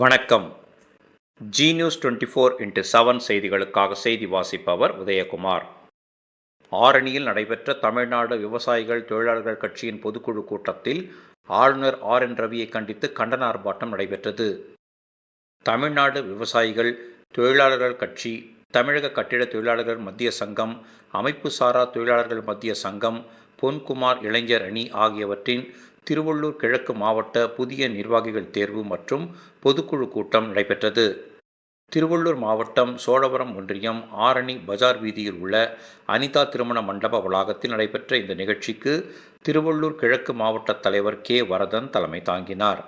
வணக்கம். Zee news twenty four into seven செய்திகளுக்காக செய்தி வாசிப்பவர் உதயகுமார். ஆரணியில் நடைபெற்ற தமிழ்நாடு விவசாயிகள் தொழிலாளர்கள் கட்சியின் பொதுக்குழு கூட்டத்தில் ஆளுநர் ஆர் என் ரவியை கண்டித்து கண்டன ஆர்ப்பாட்டம் நடைபெற்றது. தமிழ்நாடு விவசாயிகள் தொழிலாளர்கள் கட்சி தமிழக கட்டிட தொழிலாளர்கள் மத்திய சங்கம் அமைப்பு சாரா தொழிலாளர்கள் மத்திய சங்கம் பொன்குமார் இளைஞர் அணி ஆகியவற்றின் திருவள்ளூர் கிழக்கு மாவட்ட புதிய நிர்வாகிகள் தேர்வு மற்றும் பொதுக்குழு கூட்டம் நடைபெற்றது. திருவள்ளூர் மாவட்டம் சோழவரம் ஒன்றியம் ஆரணி பஜார் வீதியில் உள்ள அனிதா திருமண மண்டப வளாகத்தில் நடைபெற்ற இந்த நிகழ்ச்சிக்கு திருவள்ளூர் கிழக்கு மாவட்ட தலைவர் கே. வரதன் தலைமை தாங்கினார்.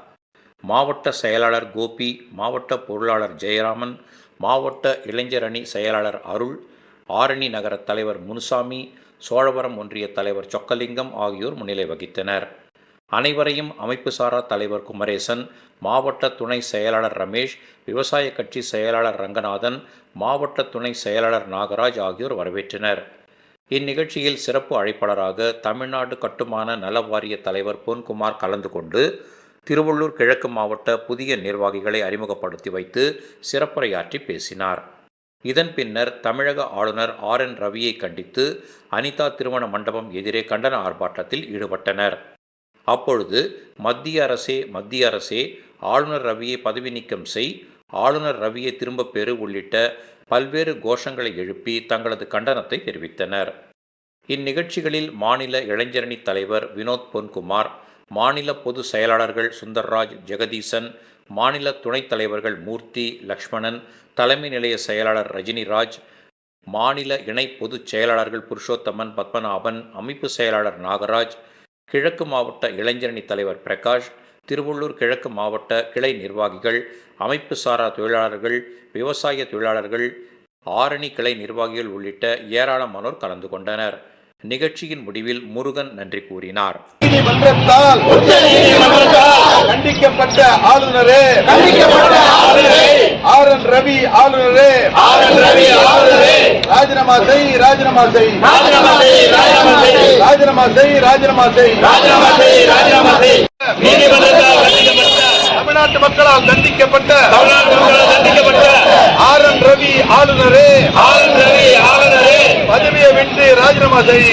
மாவட்ட செயலாளர் கோபி மாவட்ட பொருளாளர் ஜெயராமன் மாவட்ட இளைஞர் அணி செயலாளர் அருள் ஆரணி நகர தலைவர் முனுசாமி சோழவரம் ஒன்றிய தலைவர் சொக்கலிங்கம் ஆகியோர் முன்னிலை வகித்தனர். அனைவரையும் அமைப்பு சாரா தலைவர் குமரேசன் மாவட்ட துணை செயலாளர் ரமேஷ் விவசாய கட்சி செயலாளர் ரங்கநாதன் மாவட்ட துணை செயலாளர் நாகராஜ் ஆகியோர் வரவேற்றனர். இந்நிகழ்ச்சியில் சிறப்பு அழைப்பாளராக தமிழ்நாடு கட்டுமான நல வாரிய தலைவர் பொன்குமார் கலந்து கொண்டு திருவள்ளூர் கிழக்கு மாவட்ட புதிய நிர்வாகிகளை அறிமுகப்படுத்தி வைத்து சிறப்புரையாற்றி பேசினார். இதன் பின்னர் தமிழக ஆளுநர் ஆர் என் ரவியை கண்டித்து அனிதா திருமண மண்டபம் எதிரே கண்டன ஆர்ப்பாட்டத்தில் ஈடுபட்டனர். அப்பொழுது மத்திய அரசே மத்திய அரசே ஆளுநர் ரவியை பதவி நீக்கம் செய். ஆளுநர் ரவியை திரும்பப் பெறு உள்ளிட்ட பல்வேறு கோஷங்களை எழுப்பி தங்களது கண்டனத்தை தெரிவித்தனர். இந்நிகழ்ச்சிகளில் மாநில இளைஞரணி தலைவர் வினோத் பொன்குமார் மாநில பொது செயலாளர்கள் சுந்தர்ராஜ் ஜெகதீசன் மாநில துணைத் தலைவர்கள் மூர்த்தி லக்ஷ்மணன் தலைமை நிலைய செயலாளர் ரஜினிராஜ் மாநில இணை பொதுச் செயலாளர்கள் புருஷோத்தமன் பத்மநாபன் அமைப்பு செயலாளர் நாகராஜ் கிழக்கு மாவட்ட இளைஞரணி தலைவர் பிரகாஷ் திருவள்ளூர் கிழக்கு மாவட்ட கிளை நிர்வாகிகள் அமைப்பு சாரா தொழிலாளர்கள் விவசாய தொழிலாளர்கள் ஆரணி கிளை நிர்வாகிகள் உள்ளிட்ட ஏராளமானோர் கலந்து கொண்டனர். நிகழ்ச்சியின் முடிவில் முருகன் நன்றி கூறினார். நீதிமன்றத்தால் கண்டிக்கப்பட்ட ஆளுநரே. R N Ravi ஆளுநரே. ராஜினாமா செய் ராஜினாமா செய். ராஜினாமா செய் ராஜினாமா செய். தமிழ்நாட்டு மக்களால் தண்டிக்கப்பட்ட. ஆர் என் ரவி ஆளுநரே. பதவியை விட்டு ராஜினாமா செய்.